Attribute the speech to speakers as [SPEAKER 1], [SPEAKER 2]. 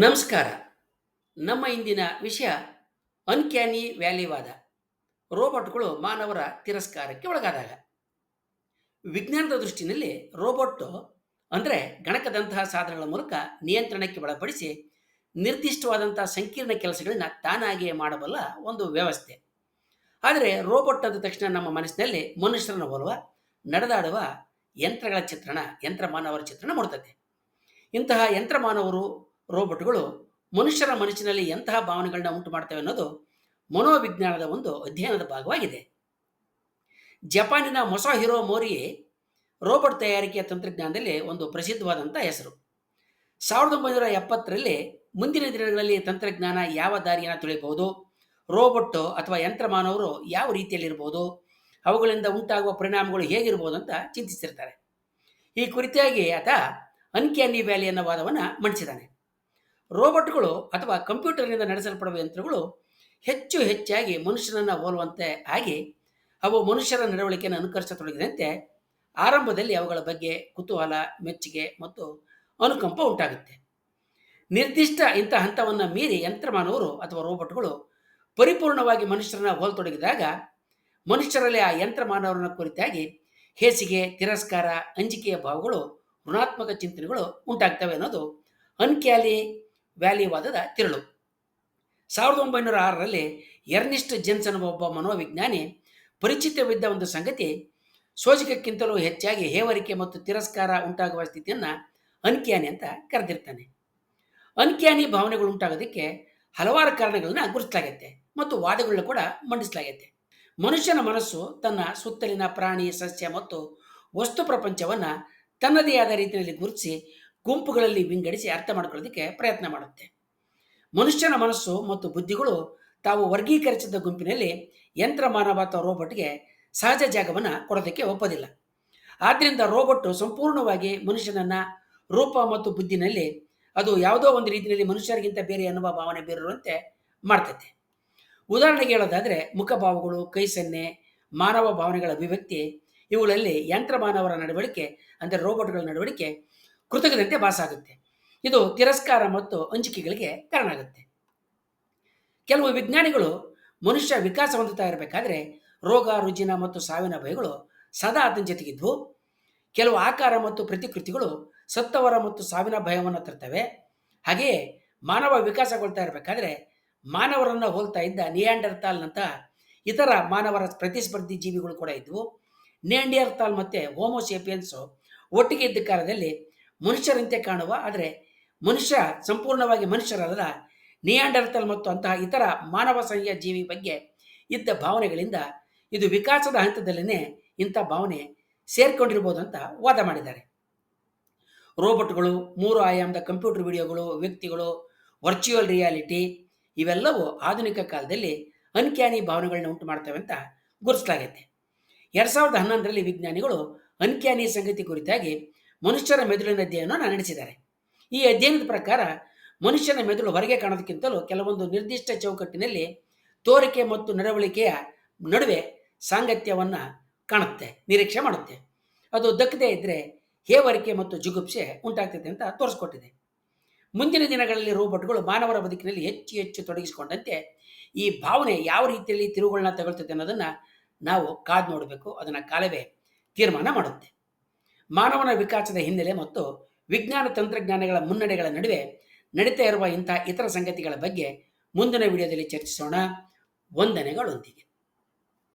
[SPEAKER 1] ನಮಸ್ಕಾರ. ನಮ್ಮ ಇಂದಿನ ವಿಷಯ ಅನ್ಕ್ಯಾನಿ ವ್ಯಾಲಿವಾದ. ರೋಬೋಟ್ಗಳು ಮಾನವರ ತಿರಸ್ಕಾರಕ್ಕೆ ಒಳಗಾದಾಗ. ವಿಜ್ಞಾನದ ದೃಷ್ಟಿನಲ್ಲಿ ರೋಬೋಟ್ ಅಂದರೆ ಗಣಕದಂತಹ ಸಾಧನಗಳ ಮೂಲಕ ನಿಯಂತ್ರಣಕ್ಕೆ ಒಳಪಡಿಸಿ ನಿರ್ದಿಷ್ಟವಾದಂಥ ಸಂಕೀರ್ಣ ಕೆಲಸಗಳನ್ನ ತಾನಾಗಿಯೇ ಮಾಡಬಲ್ಲ ಒಂದು ವ್ಯವಸ್ಥೆ. ಆದರೆ ರೋಬೋಟ್ ಅಂದ ತಕ್ಷಣ ನಮ್ಮ ಮನಸ್ಸಿನಲ್ಲಿ ಮನುಷ್ಯರನ್ನು ಹೋಲುವ, ನಡೆದಾಡುವ ಯಂತ್ರಗಳ ಚಿತ್ರಣ ಯಂತ್ರ ಮಾನವರ ಚಿತ್ರಣ ಮೂಡ್ತದೆ ಇಂತಹ ಯಂತ್ರ ಮಾನವರು ರೋಬೋಟ್ಗಳು ಮನುಷ್ಯರ ಮನಸ್ಸಿನಲ್ಲಿ ಎಂತಹ ಭಾವನೆಗಳನ್ನ ಉಂಟು ಮಾಡ್ತವೆ ಅನ್ನೋದು ಮನೋವಿಜ್ಞಾನದ ಒಂದು ಅಧ್ಯಯನದ ಭಾಗವಾಗಿದೆ. ಜಪಾನಿನ ಮೊಸಾಹಿರೋ ಮೋರಿ ರೋಬೋಟ್ ತಯಾರಿಕೆಯ ತಂತ್ರಜ್ಞಾನದಲ್ಲಿ ಒಂದು ಪ್ರಸಿದ್ಧವಾದಂಥ ಹೆಸರು. ಸಾವಿರದ ಒಂಬೈನೂರ ಎಪ್ಪತ್ತರಲ್ಲಿ ಮುಂದಿನ ದಿನಗಳಲ್ಲಿ ತಂತ್ರಜ್ಞಾನ ಯಾವ ದಾರಿಯನ್ನು ತುಳಿಯಬಹುದು? ರೋಬೋಟ್ ಅಥವಾ ಯಂತ್ರ ಮಾನವರು ಯಾವ ರೀತಿಯಲ್ಲಿರ್ಬೋದು ಅವುಗಳಿಂದ ಉಂಟಾಗುವ ಪರಿಣಾಮಗಳು ಹೇಗಿರ್ಬೋದು ಅಂತ ಚಿಂತಿಸಿರ್ತಾರೆ ಈ ಕುರಿತಾಗಿ ಆತ ಅನ್ಕ್ಯಾನಿ ವ್ಯಾಲಿ ಅನ್ನೋ ವಾದವನ್ನು ಮಂಡಿಸಿದ್ದಾನೆ. ರೋಬೋಟ್ಗಳು ಅಥವಾ ಕಂಪ್ಯೂಟರ್ನಿಂದ ನಡೆಸಲ್ಪಡುವ ಯಂತ್ರಗಳು ಹೆಚ್ಚು ಹೆಚ್ಚಾಗಿ ಮನುಷ್ಯನನ್ನು ಹೋಲುವಂತೆ ಆಗಿ ಅವು ಮನುಷ್ಯರ ನಡವಳಿಕೆಯನ್ನು ಅನುಕರಿಸತೊಡಗಿದಂತೆ ಆರಂಭದಲ್ಲಿ ಅವುಗಳ ಬಗ್ಗೆ ಕುತೂಹಲ, ಮೆಚ್ಚುಗೆ ಮತ್ತು ಅನುಕಂಪ ಉಂಟಾಗುತ್ತೆ. ನಿರ್ದಿಷ್ಟ ಇಂಥ ಹಂತವನ್ನು ಮೀರಿ ಯಂತ್ರಮಾನವರು ಅಥವಾ ರೋಬೋಟ್ಗಳು ಪರಿಪೂರ್ಣವಾಗಿ ಮನುಷ್ಯರನ್ನ ಹೋಲ್ತೊಡಗಿದಾಗ ಮನುಷ್ಯರಲ್ಲಿ ಆ ಯಂತ್ರ ಮಾನವರನ್ನ ಕುರಿತಾಗಿ ಹೇಸಿಗೆ, ತಿರಸ್ಕಾರ, ಅಂಜಿಕೆಯ ಭಾವಗಳು, ಋಣಾತ್ಮಕ ಚಿಂತನೆಗಳು ಉಂಟಾಗ್ತವೆ ಅನ್ನೋದು ಅನ್ಕ್ಯಾಲಿ ವ್ಯಾಲಿವಾದದ ತಿರುಳು. ಸಾವಿರದ ಒಂಬೈನೂರ ಆರರಲ್ಲಿ ಎರ್ನಿಸ್ಟ್ ಜೆನ್ಸ್ ಅನ್ನುವ ಒಬ್ಬ ಮನೋವಿಜ್ಞಾನಿ ಪರಿಚಿತವಿದ್ದ ಒಂದು ಸಂಗತಿ, ಸೋಜಿಕಕ್ಕಿಂತಲೂ ಹೆಚ್ಚಾಗಿ ಹೇವರಿಕೆ ಮತ್ತು ತಿರಸ್ಕಾರ ಉಂಟಾಗುವ ಸ್ಥಿತಿಯನ್ನು ಅನ್ಕ್ಯಾನಿ ಅಂತ ಕರೆದಿರ್ತಾನೆ. ಅನ್ಕ್ಯಾನಿ ಭಾವನೆಗಳು ಉಂಟಾಗೋದಕ್ಕೆ ಹಲವಾರು ಕಾರಣಗಳನ್ನ ಗುರುತಿಸಲಾಗತ್ತೆ ಮತ್ತು ವಾದಗಳನ್ನ ಕೂಡ ಮಂಡಿಸಲಾಗತ್ತೆ ಮನುಷ್ಯನ ಮನಸ್ಸು ತನ್ನ ಸುತ್ತಲಿನ ಪ್ರಾಣಿ, ಸಸ್ಯ ಮತ್ತು ವಸ್ತು ಪ್ರಪಂಚವನ್ನು ತನ್ನದೇ ಆದ ರೀತಿಯಲ್ಲಿ ಗುರುತಿಸಿ ಗುಂಪುಗಳಲ್ಲಿ ವಿಂಗಡಿಸಿ ಅರ್ಥ ಮಾಡ್ಕೊಳ್ಳೋದಕ್ಕೆ ಪ್ರಯತ್ನ ಮಾಡುತ್ತೆ. ಮನುಷ್ಯನ ಮನಸ್ಸು ಮತ್ತು ಬುದ್ಧಿಗಳು ತಾವು ವರ್ಗೀಕರಿಸಿದ ಗುಂಪಿನಲ್ಲಿ ಯಂತ್ರ ಮಾನವ ಅಥವಾ ರೋಬೋಟ್ಗೆ ಸಹಜ ಜಾಗವನ್ನು ಕೊಡೋದಕ್ಕೆ ಒಪ್ಪೋದಿಲ್ಲ. ಆದ್ದರಿಂದ ರೋಬೋಟ್ ಸಂಪೂರ್ಣವಾಗಿ ಮನುಷ್ಯನನ್ನ ರೂಪ ಮತ್ತು ಬುದ್ಧಿನಲ್ಲಿ ಅದು ಯಾವುದೋ ಒಂದು ರೀತಿಯಲ್ಲಿ ಮನುಷ್ಯರಿಗಿಂತ ಬೇರೆ ಅನ್ನುವ ಭಾವನೆ ಬೇರಿರುವಂತೆ ಮಾಡ್ತೈತೆ. ಉದಾಹರಣೆಗೆ ಹೇಳೋದಾದರೆ ಮುಖಭಾವಗಳು ಕೈ ಸನ್ನೆ, ಮಾನವ ಭಾವನೆಗಳ ಅಭಿವ್ಯಕ್ತಿ ಇವುಗಳಲ್ಲಿ ಯಂತ್ರ ಮಾನವರ ನಡವಳಿಕೆ, ಅಂದರೆ ರೋಬೋಟ್ಗಳ ನಡವಳಿಕೆ ಕೃತಕದಂತೆ ಭಾಸಾಗುತ್ತೆ. ಇದು ತಿರಸ್ಕಾರ ಮತ್ತು ಅಂಜಿಕೆಗಳಿಗೆ ಕಾರಣ ಆಗುತ್ತೆ ಕೆಲವು ವಿಜ್ಞಾನಿಗಳು ಮನುಷ್ಯ ವಿಕಾಸ ಹೊಂದುತ್ತಾ ಇರಬೇಕಾದ್ರೆ ರೋಗ, ರುಜಿನ ಮತ್ತು ಸಾವಿನ ಭಯಗಳು ಸದಾ ಆತನ ಜೊತೆಗಿದ್ವು ಕೆಲವು ಆಕಾರ ಮತ್ತು ಪ್ರತಿಕೃತಿಗಳು ಸತ್ತವರ ಮತ್ತು ಸಾವಿನ ಭಯವನ್ನು ತರ್ತವೆ. ಹಾಗೆಯೇ ಮಾನವ ವಿಕಾಸಗೊಳ್ತಾ ಇರಬೇಕಾದ್ರೆ ಮಾನವರನ್ನು ಹೋಲ್ತಾ ಇದ್ದ ನಿಯಾಂಡರ್ತಾಲ್ನಂತಹ ಇತರ ಮಾನವರ ಪ್ರತಿಸ್ಪರ್ಧಿ ಜೀವಿಗಳು ಕೂಡ ಇದ್ವು. ನಿಯಾಂಡಿಯರ್ತಾಲ್ ಮತ್ತು ಹೋಮೋಸೇಪಿಯನ್ಸು ಒಟ್ಟಿಗೆ ಇದ್ದ ಕಾಲದಲ್ಲಿ ಮನುಷ್ಯರಂತೆ ಕಾಣುವ, ಆದರೆ ಮನುಷ್ಯ ಸಂಪೂರ್ಣವಾಗಿ ಮನುಷ್ಯರಲ್ಲ. ನಿಯಾಂಡರ್ತಲ್ ಮತ್ತು ಅಂತಹ ಇತರ ಮಾನವ ಸಂಘೀಯ ಜೀವಿ ಬಗ್ಗೆ ಇದ್ದ ಭಾವನೆಗಳಿಂದ ಇದು ವಿಕಾಸದ ಹಂತದಲ್ಲೇ ಇಂಥ ಭಾವನೆ ಸೇರ್ಕೊಂಡಿರ್ಬೋದು ಅಂತ ವಾದ ಮಾಡಿದ್ದಾರೆ. ರೋಬೋಟ್ಗಳು, ಮೂರು ಆಯಾಮದ ಕಂಪ್ಯೂಟರ್ ವಿಡಿಯೋಗಳು, ವ್ಯಕ್ತಿಗಳು, ವರ್ಚುವಲ್ ರಿಯಾಲಿಟಿ, ಇವೆಲ್ಲವೂ ಆಧುನಿಕ ಕಾಲದಲ್ಲಿ ಅನ್ಕ್ಯಾನಿ ಭಾವನೆಗಳನ್ನ ಉಂಟು ಮಾಡ್ತವೆ ಅಂತ ಗುರುಸಲಾಗೈತೆ ಎರಡು ಸಾವಿರದ ಹನ್ನೊಂದರಲ್ಲಿ ವಿಜ್ಞಾನಿಗಳು ಅನ್ಕ್ಯಾನಿ ಸಂಗತಿ ಕುರಿತಾಗಿ ಮನುಷ್ಯರ ಮೆದುಳಿನ ಅಧ್ಯಯನವನ್ನು ನಡೆಸಿದ್ದಾರೆ. ಈ ಅಧ್ಯಯನದ ಪ್ರಕಾರ ಮನುಷ್ಯನ ಮೆದುಳು ಹೊರಗೆ ಕಾಣೋದಕ್ಕಿಂತಲೂ ಕೆಲವೊಂದು ನಿರ್ದಿಷ್ಟ ಚೌಕಟ್ಟಿನಲ್ಲಿ ತೋರಿಕೆ ಮತ್ತು ನಡವಳಿಕೆಯ ನಡುವೆ ಸಾಂಗತ್ಯವನ್ನು ಕಾಣುತ್ತೆ, ನಿರೀಕ್ಷೆ ಮಾಡುತ್ತೆ. ಅದು ದಕ್ಕದೇ ಇದ್ದರೆ ಹೇವರಿಕೆ ಮತ್ತು ಜುಗುಪ್ಸೆ ಉಂಟಾಗ್ತದೆ ಅಂತ ತೋರಿಸ್ಕೊಟ್ಟಿದೆ. ಮುಂದಿನ ದಿನಗಳಲ್ಲಿ ರೋಬೋಟ್ಗಳು ಮಾನವರ ಬದುಕಿನಲ್ಲಿ ಹೆಚ್ಚು ಹೆಚ್ಚು ತೊಡಗಿಸಿಕೊಂಡಂತೆ ಈ ಭಾವನೆ ಯಾವ ರೀತಿಯಲ್ಲಿ ತಿರುವುಗಳನ್ನ ತಗೊಳ್ತದೆ ಅನ್ನೋದನ್ನು ನಾವು ಕಾದು ನೋಡಬೇಕು. ಅದನ್ನು ಕಾಲವೇ ತೀರ್ಮಾನ ಮಾಡುತ್ತೆ. ಮಾನವನ ವಿಕಾಸದ ಹಿನ್ನೆಲೆ ಮತ್ತು ವಿಜ್ಞಾನ ತಂತ್ರಜ್ಞಾನಗಳ ಮುನ್ನಡೆಗಳ ನಡುವೆ ನಡೀತಾ ಇರುವ ಇಂಥ ಇತರ ಸಂಗತಿಗಳ ಬಗ್ಗೆ ಮುಂದಿನ ವಿಡಿಯೋದಲ್ಲಿ ಚರ್ಚಿಸೋಣ. ವಂದನೆಗಳೊಂದಿಗೆ